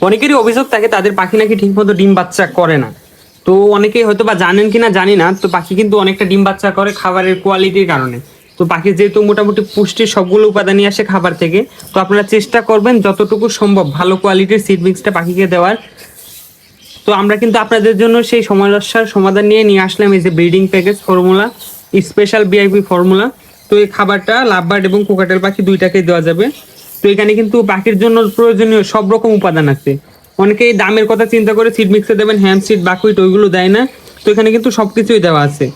অনেকেরই অভিযোগ থাকে তাদের পাখি নাকি ঠিকমতো ডিম বাচ্চা করে না। তো অনেকেই হয়তো বা জানেন কিনা জানি না, তো পাখি কিন্তু অনেকটা ডিম বাচ্চা করে খাবারের কোয়ালিটির কারণে। তো পাখি যেহেতু মোটামুটি পুষ্টির সবগুলো উপাদানই আসে খাবার থেকে, তো আপনারা চেষ্টা করবেন যতটুকু সম্ভব ভালো কোয়ালিটির সিড মিক্সটা পাখিকে দেওয়ার। তো আমরা কিন্তু আপনাদের জন্য সেই সমস্যার সমাধান নিয়ে নিয়ে আসলাম এই যে breeding package formula special BIP formula তো এই খাবারটা লাভবার্ড এবং কোকাটেল পাখি দুইটাকেই দেওয়া যাবে। তো এখানে কিন্তু পাখির জন্য প্রয়োজনীয় সব রকম উপাদান আছে। অনেকেই দামের কথা চিন্তা করে সিড মিক্সে দেবেন হ্যাম সিড বাকুইট ওইগুলো দেয় না। তো এখানে কিন্তু সব কিছুই দেওয়া আছে।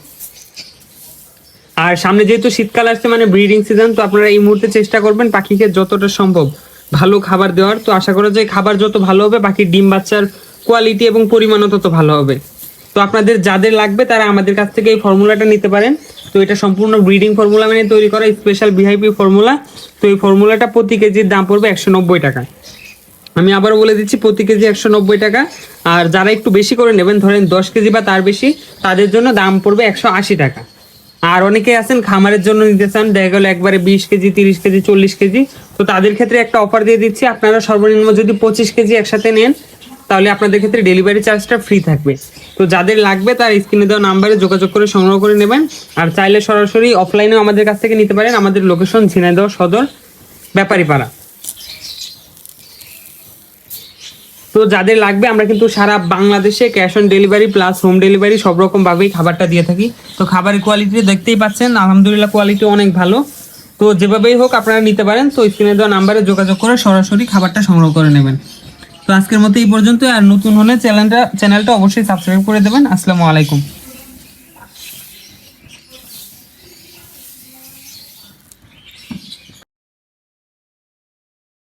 আর সামনে যেহেতু শীতকাল আসছে মানে ব্রিডিং সিজন তো আপনারা এই মুহূর্তে চেষ্টা করবেন পাখিকে যতটা সম্ভব ভালো খাবার দেওয়ার। তো আশা করা যায় খাবার যত ভালো হবে পাখির ডিম, বাচ্চার কোয়ালিটি এবং পরিমাণও তত ভালো হবে। তো আপনাদের যাদের লাগবে, তারা আমাদের কাছ থেকে এই ফর্মুলাটা নিতে পারেন। তো এটা সম্পূর্ণ ব্রিডিং ফর্মুলা মানে তৈরি করা স্পেশাল ভিআইপি ফর্মুলা। তো এই ফর্মুলাটা প্রতি কেজির দাম পড়বে একশো নব্বই টাকা। আমি আবার বলে দিচ্ছি, প্রতি কেজি একশো নব্বই টাকা। আর যারা একটু বেশি করে নেবেন, ধরেন দশ কেজি বা তার বেশি, তাদের জন্য দাম পড়বে একশো আশি টাকা। আর অনেকে আছেন খামারের জন্য নিতে চান, দেখা গেলো একবারে বিশ কেজি, তিরিশ কেজি, চল্লিশ কেজি। তো তাদের ক্ষেত্রে একটা অফার দিয়ে দিচ্ছি, আপনারা সর্বনিম্ন যদি পঁচিশ কেজি একসাথে নেন তাহলে আপনাদের ক্ষেত্রে ডেলিভারি চার্জটা ফ্রি থাকবে। তো যাদের লাগবে তার স্ক্রিনে দেওয়া নাম্বারে যোগাযোগ করে সংগ্রহ করে নেবেন। আর চাইলে সরাসরি অফলাইনেও আমাদের কাছ থেকে নিতে পারেন। আমাদের লোকেশন ঝিনাইদহ সদর, ব্যাপারীপাড়া। তো যাদের লাগবে, আমরা কিন্তু সারা বাংলাদেশে cash on delivery plus home delivery সব রকম ভাবেই খাবারটা দিয়ে থাকি। তো খাবারের কোয়ালিটি দেখতেই পাচ্ছেন। আলহামদুলিল্লাহ কোয়ালিটি অনেক ভালো। তো যেভাবেই হোক আপনারা নিতে পারেন। তো স্ক্রিনে দেওয়া নাম্বারে যোগাযোগ করে সরাসরি খাবারটা সংগ্রহ করে নেবেন। তো আজকের মতো এই পর্যন্ত আর নতুন হলে চ্যানেলটা চ্যানেলটা অবশ্যই সাবস্ক্রাইব করে দেবেন। আসসালামু আলাইকুম।